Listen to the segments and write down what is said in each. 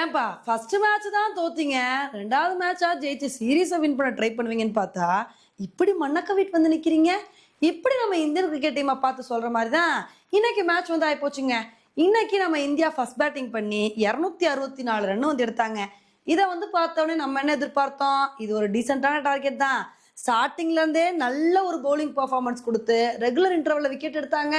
ஏன்பா first match தான் தோத்தீங்க. ரெண்டாவது மேட்சா ஜெயிச்சு சீரீஸை வின் பண்ண ட்ரை பண்ணுவீங்கன்னு பார்த்தா இப்படி மண்ணக்க வீட்டு வந்து நிற்கிறீங்க இப்படி நம்ம இந்தியன் கிரிக்கெட் டீமை பார்த்து சொல்கிற மாதிரி தான் இன்னைக்கு மேட்ச் வந்து ஆகிப்போச்சுங்க இன்னைக்கு நம்ம இந்தியா ஃபர்ஸ்ட் பேட்டிங் பண்ணி இரநூத்தி அறுபத்தி நாலு ரன் வந்து எடுத்தாங்க. இதை வந்து பார்த்தோன்னே நம்ம என்ன எதிர்பார்த்தோம்? இது ஒரு டீசெண்டான டார்கெட் தான். ஸ்டார்டிங்லேருந்தே நல்ல ஒரு பவுலிங் பர்ஃபார்மன்ஸ் கொடுத்து ரெகுலர் இன்டர்வலில் விக்கெட் எடுத்தாங்க.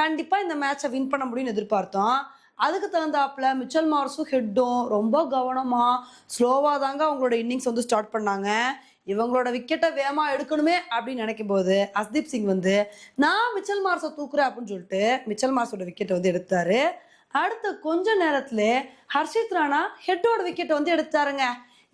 கண்டிப்பாக இந்த மேட்சை வின் பண்ண முடியும்னு எதிர்பார்த்தோம். அதுக்கு தகுந்தாப்புல மிச்சல் மார்ஸும் ஹெட்டும் ரொம்ப கவனமாக ஸ்லோவாக தாங்க அவங்களோட இன்னிங்ஸ் வந்து ஸ்டார்ட் பண்ணாங்க. இவங்களோட விக்கெட்டை வேகமாக எடுக்கணுமே அப்படின்னு நினைக்கும் போது அஸ்தீப் சிங் வந்து நான் மிச்சல் மார்ஸை தூக்குறேன் அப்படின்னு சொல்லிட்டு மிச்சல் மார்ஸோட விக்கெட்டை வந்து எடுத்தாரு. அடுத்த கொஞ்ச நேரத்துல ஹர்ஷித் ராணா ஹெட்டோட விக்கெட்டை வந்து எடுத்தாருங்க.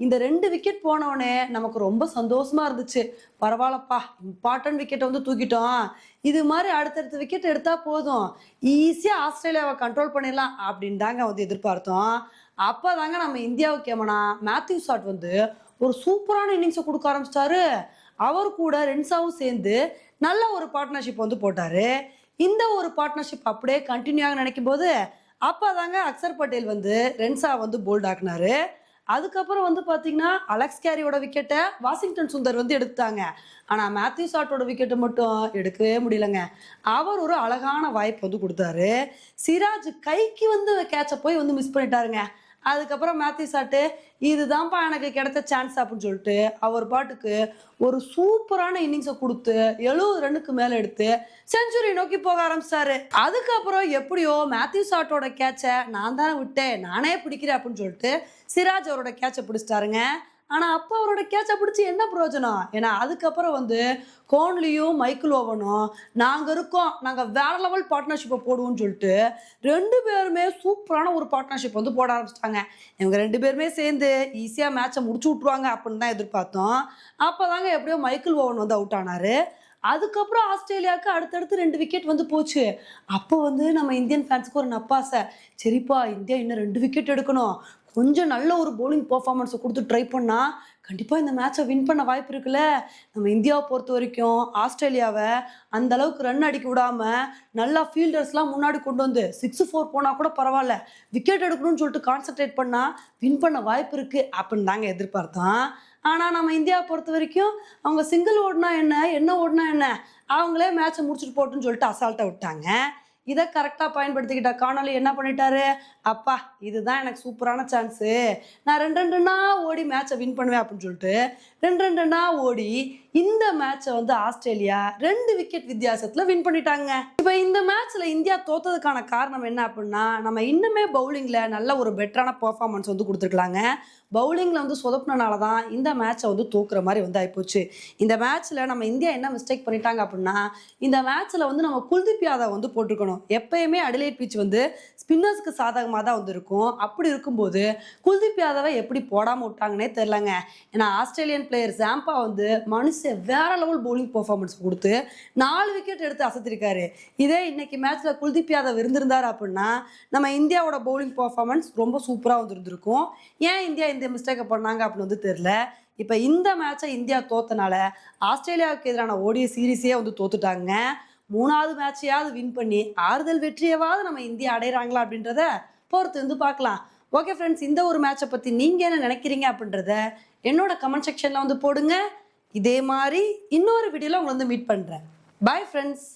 இந்த ரெண்டு விக்கெட் போனவொடனே நமக்கு ரொம்ப சந்தோஷமா இருந்துச்சு. பரவாயில்லப்பா இம்பார்ட்டன்ட் விக்கெட்டை வந்து தூக்கிட்டோம். இது மாதிரி அடுத்தடுத்த விக்கெட் எடுத்தா போதும். ஈஸியாக ஆஸ்திரேலியாவை கண்ட்ரோல் பண்ணிடலாம் அப்படின்னு தாங்க வந்து எதிர்பார்த்தோம். அப்போ தாங்க நம்ம இந்தியாவுக்கு ஏமனா மேத்யூ ஷாட் வந்து ஒரு சூப்பரான இன்னிங்ஸை கொடுக்க ஆரம்பிச்சிட்டாரு. அவர் கூட ரென்ஸாவும் சேர்ந்து நல்ல ஒரு பார்ட்னர்ஷிப் வந்து போட்டாரு. இந்த ஒரு பார்ட்னர்ஷிப் அப்படியே கண்டினியூ ஆக நினைக்கும் போது அப்போ தாங்க அக்சர் பட்டேல் வந்து ரென்ஸா வந்து போல்ட் ஆக்குனாரு. அதுக்கப்புறம் வந்து பார்த்தீங்கன்னா அலெக்ஸ் கேரியோட விக்கெட்டை வாஷிங்டன் சுந்தர் வந்து எடுத்தாங்க ஆனால் மேத்யூ ஷாட்டோட விக்கெட்டை மட்டும் எடுக்கவே முடியலங்க. அவர் ஒரு அழகான வாய்ப்பு வந்து கொடுத்தாரு. சிராஜ் கைக்கு வந்து கேட்சை போய் வந்து மிஸ் பண்ணிட்டாருங்க. அதுக்கப்புறம் மேத்யூ சாட்டு இதுதான்ப்பா எனக்கு கிடைச்ச சான்ஸ் அப்படின்னு சொல்லிட்டு அவர் பாட்டுக்கு ஒரு சூப்பரான இன்னிங்ஸை கொடுத்து எழுபது ரன்னுக்கு மேலே எடுத்து செஞ்சுரி நோக்கி போக ஆரம்பிச்சிட்டாரு. அதுக்கப்புறம் எப்படியோ மேத்யூ சாட்டோட கேட்சை நான் தானே விட்டேன் நானே பிடிக்கிறேன் அப்படின்னு சொல்லிட்டு சிராஜ் அவரோட கேட்சை பிடிச்சிட்டாருங்க. ஆனால் அப்போ அவரோட கேட்சை பிடிச்சி என்ன பிரயோஜனம்? ஏன்னா அதுக்கப்புறம் வந்து கோன்லியும் மைக்கேல் ஓவனும் நாங்கள் இருக்கோம். நாங்கள் வேற லெவல் பார்ட்னர்ஷிப்பை போடுவோம்னு சொல்லிட்டு ரெண்டு பேருமே சூப்பரான ஒரு பார்ட்னர்ஷிப் வந்து போட ஆரம்பிச்சிட்டாங்க. இவங்க ரெண்டு பேருமே சேர்ந்து ஈஸியாக மேட்சை முடிச்சு விட்ருவாங்க அப்படின்னு தான் எதிர்பார்த்தோம். அப்போ தாங்க எப்படியோ மைக்கேல் ஓவன் வந்து அவுட் ஆனாரு. அதுக்கப்புறம் ஆஸ்திரேலியாவுக்கு அடுத்தடுத்து ரெண்டு விக்கெட் வந்து போச்சு. அப்போ வந்து நம்ம இந்தியன் ஃபேன்ஸுக்கு ஒரு நப்பாசை. சரிப்பா இந்தியா இன்னும் ரெண்டு விக்கெட் எடுக்கணும். கொஞ்சம் நல்ல ஒரு போலிங் பர்ஃபார்மன்ஸை கொடுத்து ட்ரை பண்ணால் கண்டிப்பாக இந்த மேட்சை வின் பண்ண வாய்ப்பு இருக்குல்ல? நம்ம இந்தியாவை பொறுத்த வரைக்கும் ஆஸ்திரேலியாவை அந்த அளவுக்கு ரன் அடிக்க விடாமல் நல்லா ஃபீல்டர்ஸ்லாம் முன்னாடி கொண்டு வந்து சிக்ஸ் ஃபோர் போனால் கூட பரவாயில்ல. விக்கெட் எடுக்கணும்னு சொல்லிட்டு கான்சென்ட்ரேட் பண்ணால் வின் பண்ண வாய்ப்பு இருக்குது அப்படின்னு தாங்க எதிர்பார்த்தோம் ஆனால் நம்ம இந்தியாவை பொறுத்த வரைக்கும் அவங்க சிங்கிள் ஓடினா என்ன என்ன ஓடினா என்ன அவங்களே மேட்சை முடிச்சுட்டு போட்டுன்னு சொல்லிட்டு அசால்ட்டாக விட்டாங்க. இதை கரெக்டாக பயன்படுத்திக்கிட்ட காணொலி என்ன பண்ணிட்டாரு? அப்பா இதுதான் எனக்கு சூப்பரான சான்ஸு நான் ரெண்டு ரெண்டுனா ஓடி மேட்சை வின் பண்ணுவேன் அப்படின்னு சொல்லிட்டு ரெண்டு ரெண்டுனா ஓடி இந்த மேட்சை வந்து ஆஸ்திரேலியா ரெண்டு விக்கெட் வித்தியாசத்தில் வின் பண்ணிட்டாங்க. இப்போ இந்த மேட்ச்சில் இந்தியா தோத்ததுக்கான காரணம் என்ன அப்படின்னா நம்ம இன்னுமே பவுலிங்கில் நல்ல ஒரு பெட்டரான பர்ஃபார்மன்ஸ் வந்து கொடுத்துருக்கலாங்க. பவுலிங்கில் வந்து சொதப்புனனால தான் இந்த மேட்சை வந்து தூக்குற மாதிரி வந்து ஆகிப்போச்சு இந்த மேட்ச்சில் நம்ம இந்தியா என்ன மிஸ்டேக் பண்ணிட்டாங்க அப்படின்னா இந்த மேட்ச்சில் வந்து நம்ம குல்தீப் யாதவ் வந்து போட்டிருக்கணும். எப்பயுமே அடிலைட் பிச் வந்து ஸ்பின்னர்ஸ்க்கு சாதகமாக தான் வந்து இருக்கும் அப்படி இருக்கும்போது குல்தீப் யாதவை எப்படி போடாமல் விட்டாங்கன்னே தெரிலங்க ஏன்னா ஆஸ்திரேலியன் பிளேயர் ஜாம்பா வந்து மனுஷன் வேற லெவல் பவுலிங் பர்ஃபார்மன்ஸ் கொடுத்து நாலு விக்கெட் எடுத்து அசத்திருக்காரு. இதே இன்னைக்கு மேட்ச்சில் குல்தீப் யாதவ் இருந்திருந்தார் அப்படின்னா நம்ம இந்தியாவோட பவுலிங் பர்ஃபார்மன்ஸ் ரொம்ப சூப்பராக வந்துருந்துருக்கும். ஏன் இந்தியா இந்த மிஸ்டேக்கை பண்ணாங்க அப்படின்னு வந்து தெரில இப்போ இந்த மேட்சை இந்தியா தோத்தனால ஆஸ்திரேலியாவுக்கு எதிரான ஓடிய சீரீஸே வந்து தோத்துட்டாங்க. மூணாவது மேட்சையாவது வின் பண்ணி ஆறுதல் வெற்றியவாவது நம்ம இந்தியா அடைகிறாங்களா அப்படின்றத பொறுத்து வந்து பார்க்கலாம். ஓகே ஃப்ரெண்ட்ஸ் இந்த ஒரு மேட்சை பற்றி நீங்கள் என்ன நினைக்கிறீங்க அப்படின்றத என்னோட கமெண்ட் செக்ஷனில் வந்து போடுங்க. இதே மாதிரி இன்னொரு வீடியோவில் உங்களை வந்து மீட் பண்ணுறேன் பாய் ஃப்ரெண்ட்ஸ்